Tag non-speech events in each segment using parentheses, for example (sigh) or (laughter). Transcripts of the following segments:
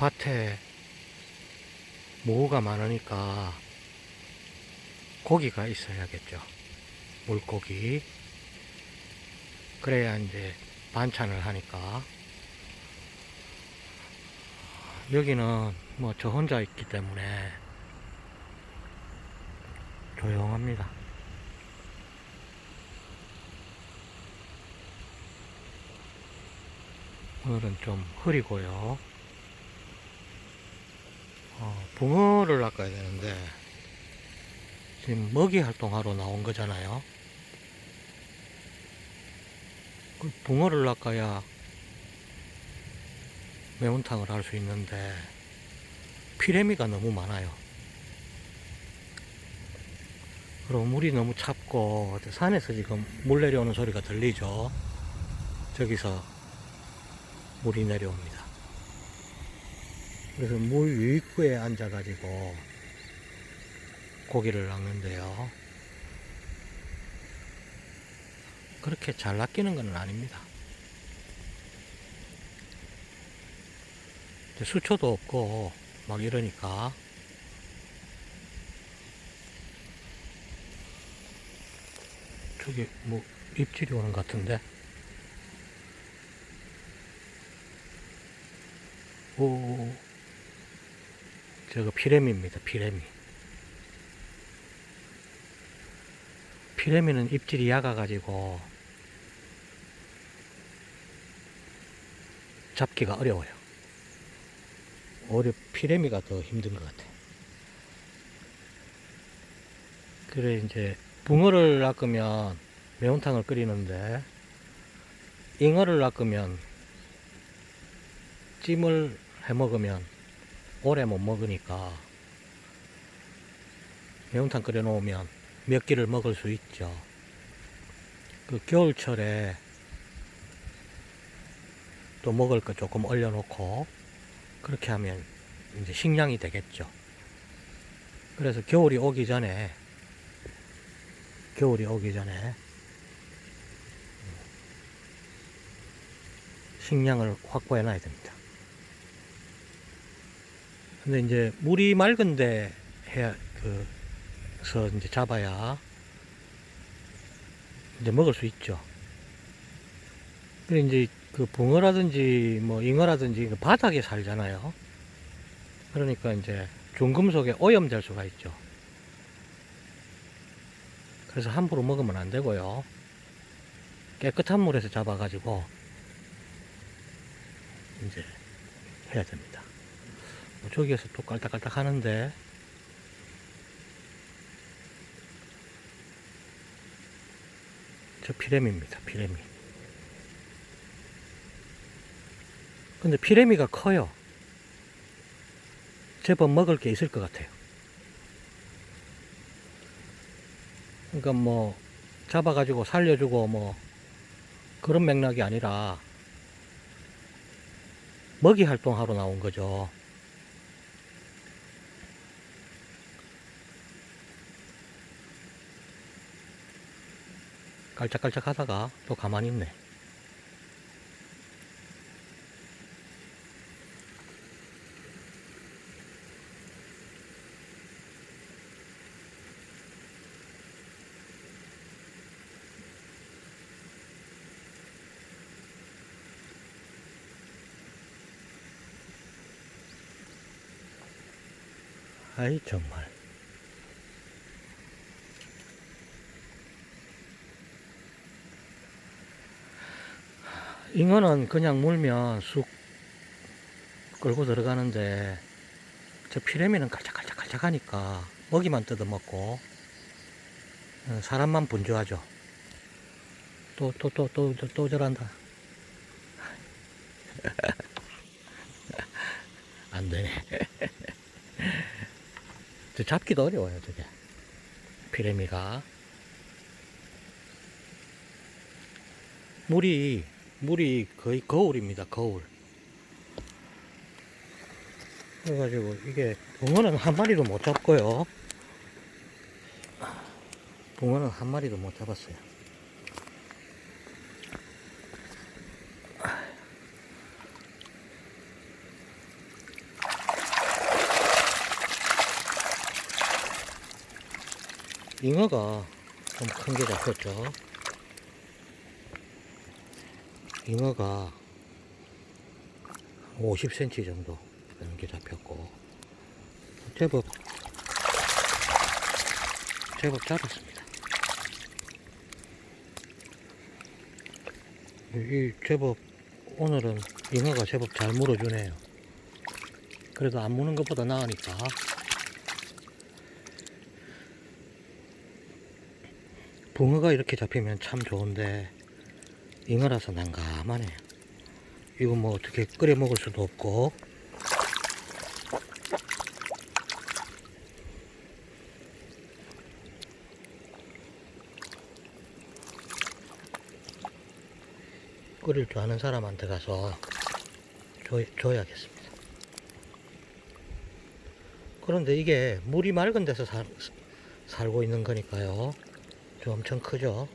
밭에 모우가 많으니까 고기가 있어야겠죠. 물고기. 그래야 이제 반찬을 하니까. 여기는 뭐 저 혼자 있기 때문에 조용합니다. 오늘은 좀 흐리고요. 어, 붕어를 낚아야 되는데 지금 먹이 활동하러 나온 거잖아요. 그 붕어를 낚아야 매운탕을 할 수 있는데 피레미가 너무 많아요. 그리고 물이 너무 찹고 산에서 지금 물 내려오는 소리가 들리죠. 저기서 물이 내려옵니다. 그래서 물 유입구에 앉아가지고 고기를 낚는데요. 그렇게 잘 낚이는 건 아닙니다. 수초도 없고 막 이러니까 저기 뭐 입질이 오는 것 같은데 오 저거 피레미입니다 피레미. 피레미는 입질이 얕아가지고 잡기가 어려워요. 오히려 피레미가 더 힘든 것 같아 그래 이제 붕어를 낚으면 매운탕을 끓이는데 잉어를 낚으면 찜을 해 먹으면 오래 못 먹으니까 매운탕 끓여 놓으면 몇 끼를 먹을 수 있죠. 그 겨울철에 또 먹을 거 조금 얼려 놓고 그렇게 하면 이제 식량이 되겠죠. 그래서 겨울이 오기 전에 겨울이 오기 전에 식량을 확보해 놔야 됩니다. 근데 이제 물이 맑은데 해야 그서 이제 잡아야 이제 먹을 수 있죠. 근데 이제 그 붕어라든지 뭐 잉어라든지 그 바닥에 살잖아요. 그러니까 이제 중금속에 오염될 수가 있죠. 그래서 함부로 먹으면 안 되고요. 깨끗한 물에서 잡아가지고 이제 해야 됩니다. 뭐 저기에서 또 깔딱깔딱 하는데 저 피레미입니다. 피레미. 근데 피레미가 커요. 제법 먹을 게 있을 것 같아요. 그러니까 뭐 잡아가지고 살려주고 뭐 그런 맥락이 아니라 먹이 활동하러 나온 거죠. 깔짝깔짝 하다가 또 가만히 있네. 아이 정말 잉어는 그냥 물면 쑥 끌고 들어가는데 저 피레미는 깔짝깔짝깔짝 하니까 먹이만 뜯어먹고 어, 사람만 분주하죠 또또또 또 또 또 저란다 (laughs) 안 되네 (laughs) 저 잡기도 어려워요, 저게. 피레미가. 물이, 물이 거의 거울입니다. 거울. 그래가지고 이게 붕어는 한 마리도 못 잡고요. 붕어는 한 마리도 못 잡았어요. 잉어가 좀 큰 게 잡혔죠. 잉어가 50cm 정도 되는 게 잡혔고 제법 제법 잡았습니다. 이 제법 오늘은 잉어가 제법 잘 물어주네요. 그래도 안 무는 것보다 나으니까 붕어가 이렇게 잡히면 참 좋은데 잉어라서 난감하네요. 이거 뭐 어떻게 끓여 먹을 수도 없고 끓일 줄 아는 사람한테 가서 줘, 줘야겠습니다. 그런데 이게 물이 맑은 데서 살, 살고 있는 거니까요. 좀 엄청 크죠?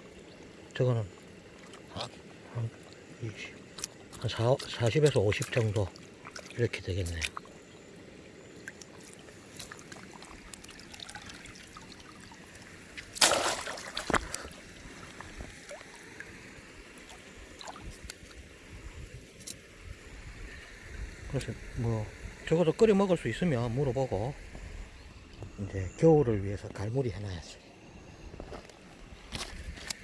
저거는 한, 한 20, 한 4, 40에서 50 정도 이렇게 되겠네요. 그래서 뭐 적어도 끓여 먹을 수 있으면 물어보고 이제 겨울을 위해서 갈무리 해놔야지.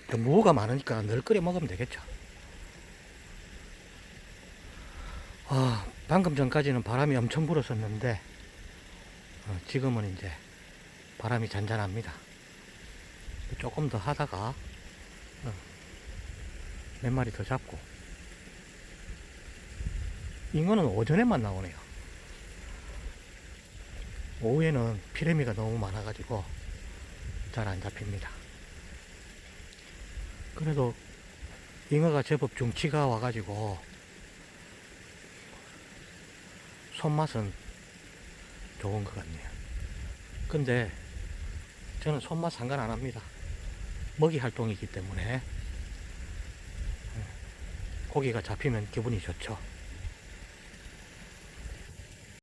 그 무가 많으니까 늘 끓여 먹으면 되겠죠. 아, 방금 전까지는 바람이 엄청 불었었는데, 어, 지금은 이제 바람이 잔잔합니다. 조금 더 하다가, 어, 몇 마리 더 잡고. 잉어는 오전에만 나오네요. 오후에는 피레미가 너무 많아가지고 잘 안 잡힙니다. 그래도 잉어가 제법 중치가 와가지고 손맛은 좋은 것 같네요. 근데 저는 손맛 상관 안 합니다. 먹이 활동이기 때문에 고기가 잡히면 기분이 좋죠.